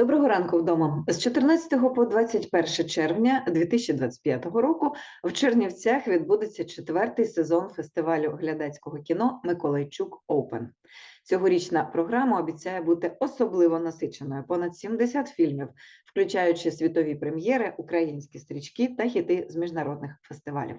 Доброго ранку вдома. З 14 по 21 червня 2025 року в Чернівцях відбудеться четвертий сезон фестивалю глядацького кіно Миколайчук Оупен. Цьогорічна програма обіцяє бути особливо насиченою. Понад 70 фільмів, включаючи світові прем'єри, українські стрічки та хіти з міжнародних фестивалів.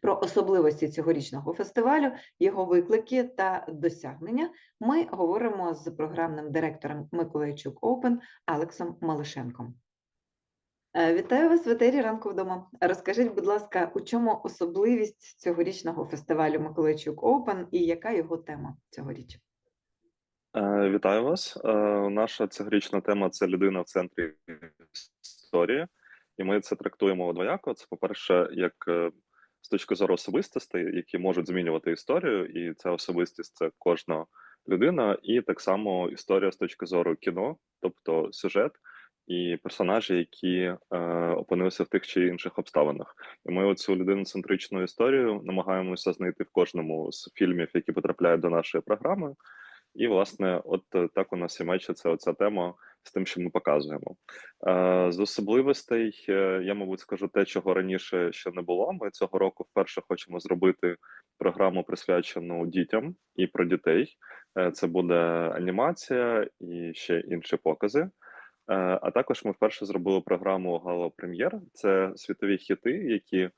Про особливості цьогорічного фестивалю, його виклики та досягнення ми говоримо з програмним директором Миколайчук Оупен Алексом Малишенком. Е, Вітаю вас в етері ранку вдома. Розкажіть, будь ласка, у чому особливість цьогорічного фестивалю Миколайчук Оупен і яка його тема цьогоріч? Е, Вітаю вас. Е, Наша цьогорічна тема це людина в центрі історії, і ми це трактуємо двояко. Це, по-перше, як з точки зору особистостей, які можуть змінювати історію, і ця особистість це кожна людина, і так само історія з точки зору кіно, тобто сюжет і персонажі, які е, опинилися в тих чи інших обставинах. І ми оцю людиноцентричну історію намагаємося знайти в кожному з фільмів, які потрапляють до нашої програми. І, власне, от е, так у нас і мечиться оця тема з тим, що ми показуємо. Е, З особливостей е, я, мабуть, скажу те, чого раніше ще не було. Ми цього року вперше хочемо зробити програму, присвячену дітям і про дітей. Е, Це буде анімація і ще інші покази. А також ми вперше зробили програму Гала Прем'єр. Це світові хіти, які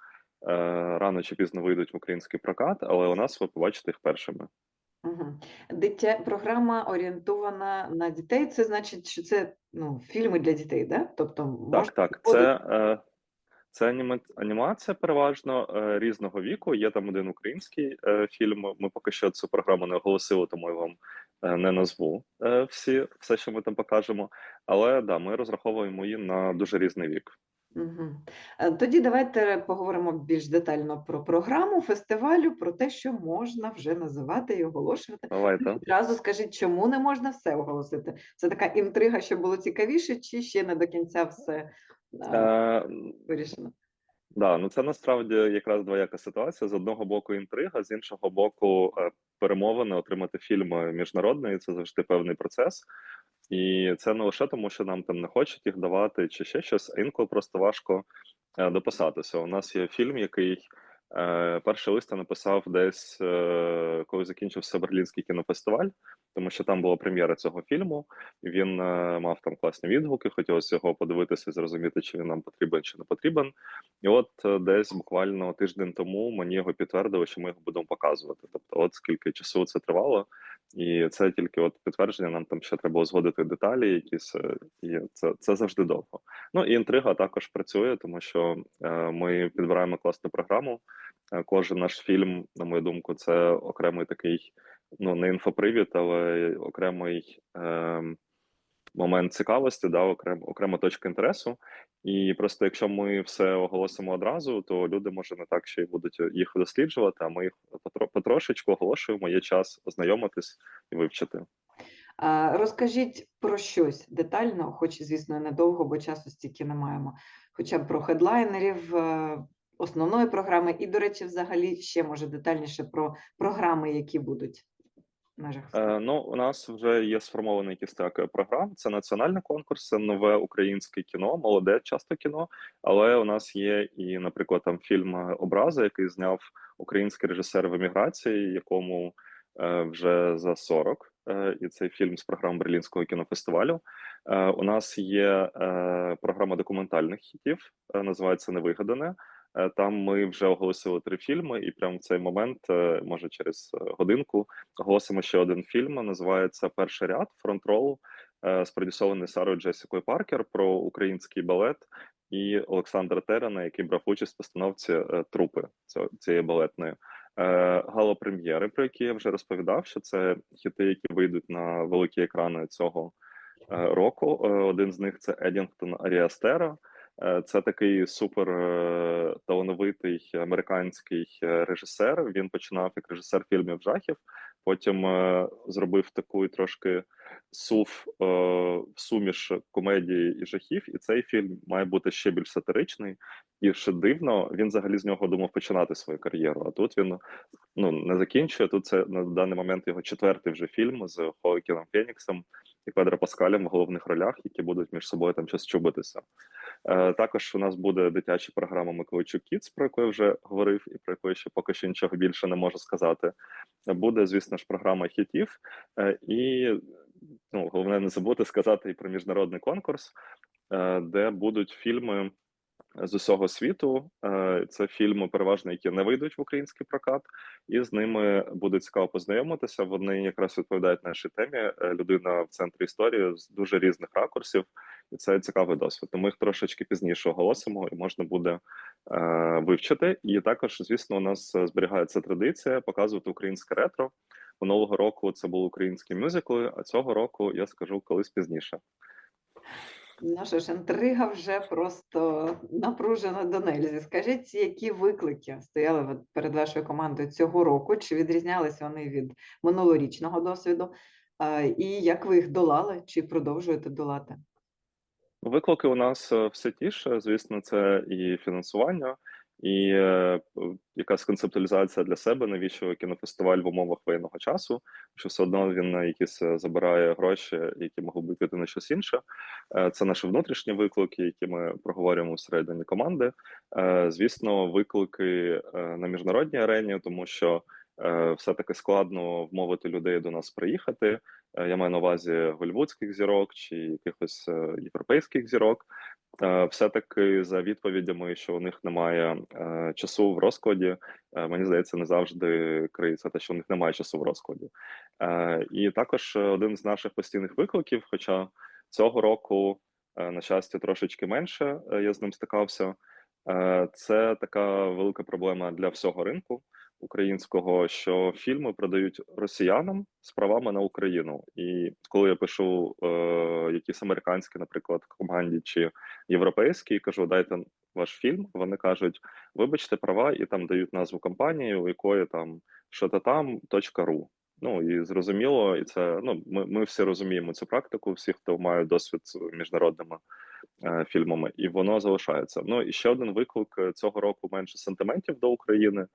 рано чи пізно вийдуть в український прокат, але у нас ви побачите їх першими. Угу. Дитя... Програма орієнтована на дітей. Це значить, що це ну, фільми для дітей, да? Тобто Так, можна так. виходити- Це, е, це анімація переважно е, різного віку. Є там один український е, фільм. Ми поки що цю програму не оголосили, тому я вам е, не назву е, всі, все, що ми там покажемо. Але да, ми розраховуємо її на дуже різний вік. Е, Тоді давайте поговоримо більш детально про програму фестивалю, про те, що можна вже називати і оголошувати. Давайте. Одразу скажіть, чому не можна все оголосити? Це така інтрига, щоб було цікавіше, чи ще не до кінця все е, Е, вирішено? Да, ну це насправді якраз двояка ситуація. З одного боку інтрига, з іншого боку, перемовини отримати фільм міжнародний це завжди певний процес. І це не лише тому, що нам там не хочуть їх давати, чи ще щось, а інколи просто важко е, дописатися. У нас є фільм, який перший лист написав десь, е, коли закінчився Берлінський кінофестиваль, тому що там була прем'єра цього фільму. Він е, мав там класні відгуки. Хотілося його подивитися, зрозуміти, чи він нам потрібен, чи не потрібен. І от е, десь буквально тиждень тому мені його підтвердили, що ми його будемо показувати. Тобто, от скільки часу це тривало, і це тільки от підтвердження. Нам там ще треба узгодити деталі, якісь е, і це, це завжди довго. Ну і інтрига також працює, тому що е, ми підбираємо класну програму. Е, Кожен наш фільм, на мою думку, це окремий такий, ну не інфопривід, але окремий. Е, Момент цікавості, да, окрем, окрема точка інтересу, і просто якщо ми все оголосимо одразу, то люди може не так ще й будуть їх досліджувати. А ми їх потро- потрошечку оголошуємо. Є час ознайомитись і вивчити. Розкажіть про щось детально, хоч, звісно, недовго, бо часу стільки не маємо. Хоча б про хедлайнерів е, основної програми, і, до речі, взагалі ще може детальніше про програми, які будуть Е, ну, у нас вже є сформований кістяк програм. Це національний конкурс, це нове українське кіно, молоде часто кіно. Але у нас є і, наприклад, там фільм Образи, який зняв український режисер в еміграції, якому е, вже за 40. Е, і цей фільм з програми Берлінського кінофестивалю. Е, у нас є е, програма документальних хітів, е, називається Невигадане. Е, Там ми вже оголосили три фільми, і прямо в цей момент, е, може через е, годинку, оголосимо ще один фільм. Називається Перший ряд фронт-ролу, е, спродюсований Сарою Джесікою Паркер про український балет і Олександра Терена, який брав участь в постановці трупи цієї балетної. Галопрем'єри, про які я вже розповідав, що це хіти, які вийдуть на великі екрани цього року. Один з них це Едінгтон Аріастера. Е, Це такий супер е, талановитий американський е, режисер. Він починав як режисер фільмів жахів, потім зробив таку трошки сув суміш комедії і жахів. І цей фільм має бути ще більш сатиричний. І ще дивно, він взагалі з нього думав починати свою кар'єру. А тут він ну не закінчує. Тут це на даний момент його четвертий вже фільм з Хоакіном Феніксом. і Педро Паскалем в головних ролях, які будуть між собою там щось чубитися. Е, також у нас буде дитяча програма Миколайчук Kids, про яку я вже говорив, і про яку я ще поки що нічого більше не можу сказати. Буде, звісно ж, програма хітів, е, і ну, головне не забути сказати і про міжнародний конкурс, е, де будуть фільми з усього світу. Це фільми, переважно, які не вийдуть в український прокат, і з ними буде цікаво познайомитися. Вони якраз відповідають нашій темі. Людина в центрі історії з дуже різних ракурсів, і це цікавий досвід. Тому їх трошечки пізніше оголосимо, і можна буде е, вивчити. І також, звісно, у нас е, зберігається традиція показувати українське ретро. Минулого року це були українські мюзикли, а цього року я скажу колись пізніше. Наша ж інтрига вже просто напружена до нельзі. Скажіть, які виклики стояли перед вашою командою цього року? Чи відрізнялися вони від минулорічного досвіду? І як ви їх долали, чи продовжуєте долати? Виклики у нас е, все ті ж, звісно, це і фінансування, і е, якась концептуалізація для себе, навіщо кінофестиваль в умовах воєнного часу, що все одно він якісь е, забирає гроші, які могли б піти на щось інше. Е, Це наші внутрішні виклики, які ми проговорюємо всередині команди. Е, Звісно, виклики е, на міжнародній арені, тому що е, все-таки складно вмовити людей до нас приїхати. Е, Я маю на увазі голівудських зірок чи якихось е, європейських зірок. Е, Все-таки за відповідями, що у них немає часу в розкладі, мені здається, не завжди криється те, що у них немає часу в розкладі. І також один з наших постійних викликів, хоча цього року, на щастя, трошечки менше я з ним стикався. Це така велика проблема для всього ринку українського, що фільми продають росіянам з правами на Україну. І коли я пишу е, якісь американські, наприклад, команді чи європейські, і кажу, дайте ваш фільм. Вони кажуть, вибачте права, і там дають назву компанії, у якої там що то там .ру. Ну і зрозуміло, і це ну ми, ми всі розуміємо цю практику, всі, хто має досвід з міжнародними фільмами, і воно залишається. Ну і ще один виклик е, цього року менше сентиментів до України,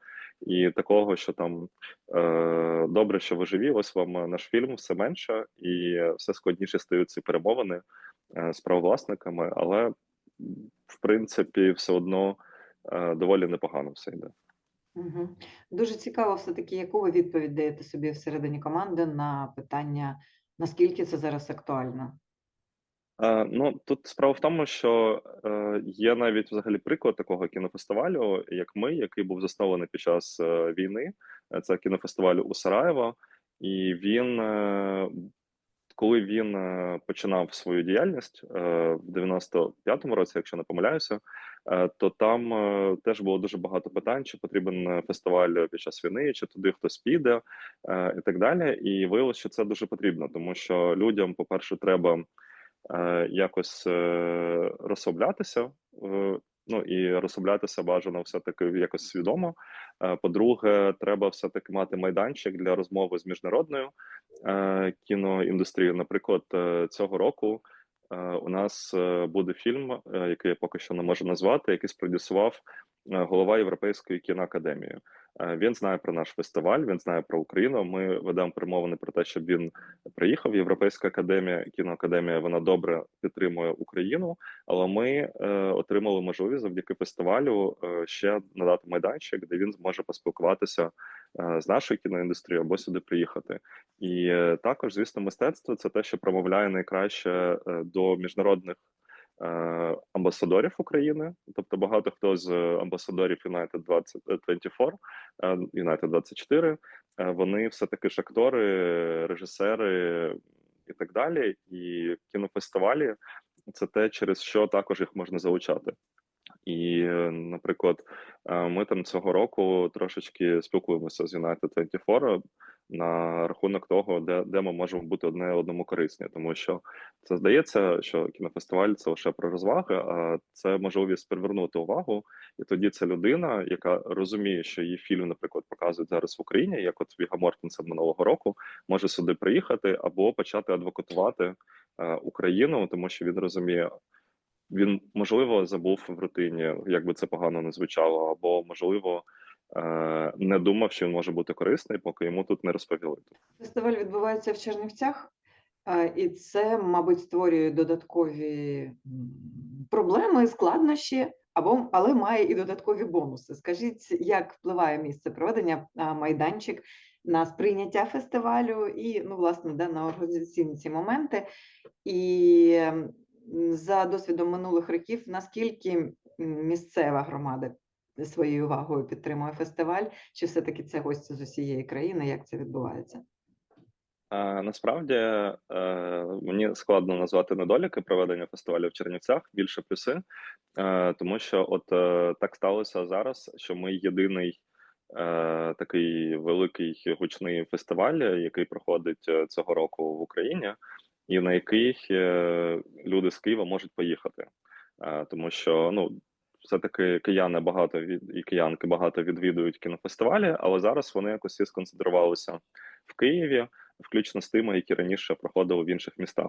і такого, що там е, добре, що ви живі, ось вам наш фільм, все менше, і е, все складніше стають ці перемовини е, з правовласниками, але в принципі все одно е, доволі непогано все йде. Угу. Дуже цікаво, все-таки, яку ви відповідь даєте собі всередині команди на питання, наскільки це зараз актуально? Е, ну тут справа в тому, що е, є навіть взагалі приклад такого кінофестивалю, як ми, який був заснований під час е, війни. Е, Це кінофестиваль у Сараєво, і він, е, коли він починав свою діяльність в 95-му році, якщо не помиляюся, то там теж було дуже багато питань, чи потрібен фестиваль під час війни, чи туди хтось піде, і так далі. І виявилося, що це дуже потрібно, тому що людям, по-перше, треба е, якось е, розслаблятися. е, Ну і розслаблятися бажано все таки якось свідомо. Е, По-друге, треба все таки мати майданчик для розмови з міжнародною е, кіноіндустрією. Наприклад, е, цього року е, у нас е, буде фільм, е, який я поки що не можу назвати, який спродюсував е, голова Європейської кіноакадемії. Е, Він знає про наш фестиваль, він знає про Україну. Ми ведемо перемовини про те, щоб він приїхав. Європейська академія, кіноакадемія, вона добре підтримує Україну, але ми е, отримали можливість завдяки фестивалю е, ще надати майданчик, де він зможе поспілкуватися е, з нашою кіноіндустрією або сюди приїхати. І е, також, звісно, мистецтво це те, що промовляє найкраще е, до міжнародних. Е, Амбасадорів України, тобто багато хто з амбасадорів United 20, е, 24, е, United 24, е, вони все таки ж актори, режисери і так далі. І кінофестивалі це те, через що також їх можна залучати. І, наприклад, е, ми там цього року трошечки спілкуємося з United 24 на рахунок того, де, де ми можемо бути одне одному корисні, тому що це здається, що кінофестиваль це лише про розваги, а це можливість привернути увагу, і тоді ця людина, яка розуміє, що її фільм, наприклад, показують зараз в Україні, як от Віга Мортенсен минулого року, може сюди приїхати або почати адвокатувати е, Україну, тому що він розуміє. Він можливо забув в рутині, як би це погано не звучало, або можливо е, не думав, що він може бути корисний, поки йому тут не розповіли. Фестиваль відбувається в Чернівцях. І це, мабуть, створює додаткові проблеми, складнощі, або але має і додаткові бонуси. Скажіть, як впливає місце проведення майданчик на сприйняття фестивалю і, ну, власне, да, на організаційні ці моменти? І за досвідом минулих років, наскільки місцева громада своєю увагою підтримує фестиваль, чи все-таки це гості з усієї країни? Як це відбувається? Насправді е, мені складно назвати недоліки проведення фестивалю в Чернівцях, більше плюси, Е, тому що от е, так сталося зараз, що ми єдиний такий великий гучний фестиваль, який проходить цього року в Україні, і на який е, люди з Києва можуть поїхати, Е, тому що ну. Все-таки кияни багато від і киянки багато відвідують кінофестивалі, але зараз вони якось всі сконцентрувалися в Києві, включно з тими, які раніше проходили в інших містах.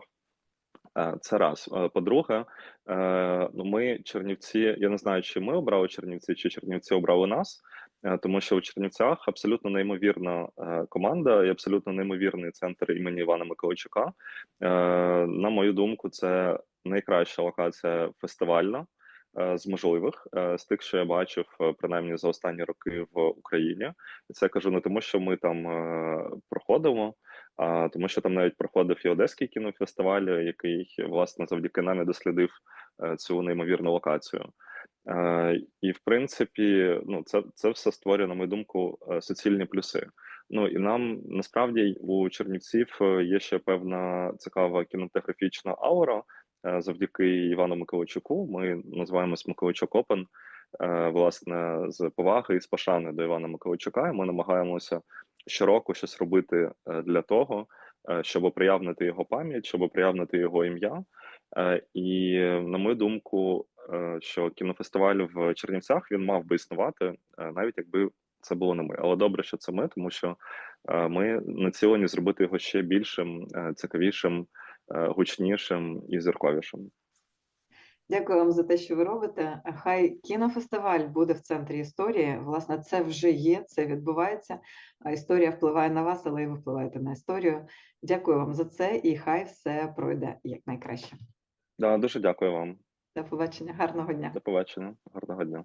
Е, Це раз. По-друге, ну ми Чернівці. Я не знаю, чи ми обрали Чернівці, чи Чернівці обрали нас, тому що у Чернівцях абсолютно неймовірна е, команда і абсолютно неймовірний центр імені Івана Миколайчука. Е, На мою думку, це найкраща локація фестивальна. е, З можливих е, з тих, що я бачив, е, принаймні за останні роки в Україні, і це кажу не тому, що ми там е, проходимо, а тому, що там навіть проходив і Одеський кінофестиваль, який власне завдяки нам і дослідив е, цю неймовірну локацію. Е, І в принципі, ну це, це все створює, на мою думку, е, суцільні плюси. Ну і нам насправді у Чернівців е, є ще певна цікава кінематографічна аура. Завдяки Івану Миколайчуку. Ми називаємось Миколайчук Опен. Власне, з поваги і з пошани до Івана Миколайчука. Ми намагаємося щороку щось робити для того, щоб оприявнити його пам'ять, щоб оприявнити його ім'я. І на мою думку, що кінофестиваль в Чернівцях він мав би існувати, е, навіть якби це було не ми. Але добре, що це ми, тому що е, ми націлені зробити його ще більшим, е, цікавішим, е, гучнішим і зірковішим. Дякую вам за те, що ви робите. Хай кінофестиваль буде в центрі історії. Власне, це вже є, це відбувається. А історія впливає на вас, але і ви впливаєте на історію. Дякую вам за це, і хай все пройде якнайкраще. Да, дуже дякую вам. До побачення, гарного дня. До побачення, гарного дня.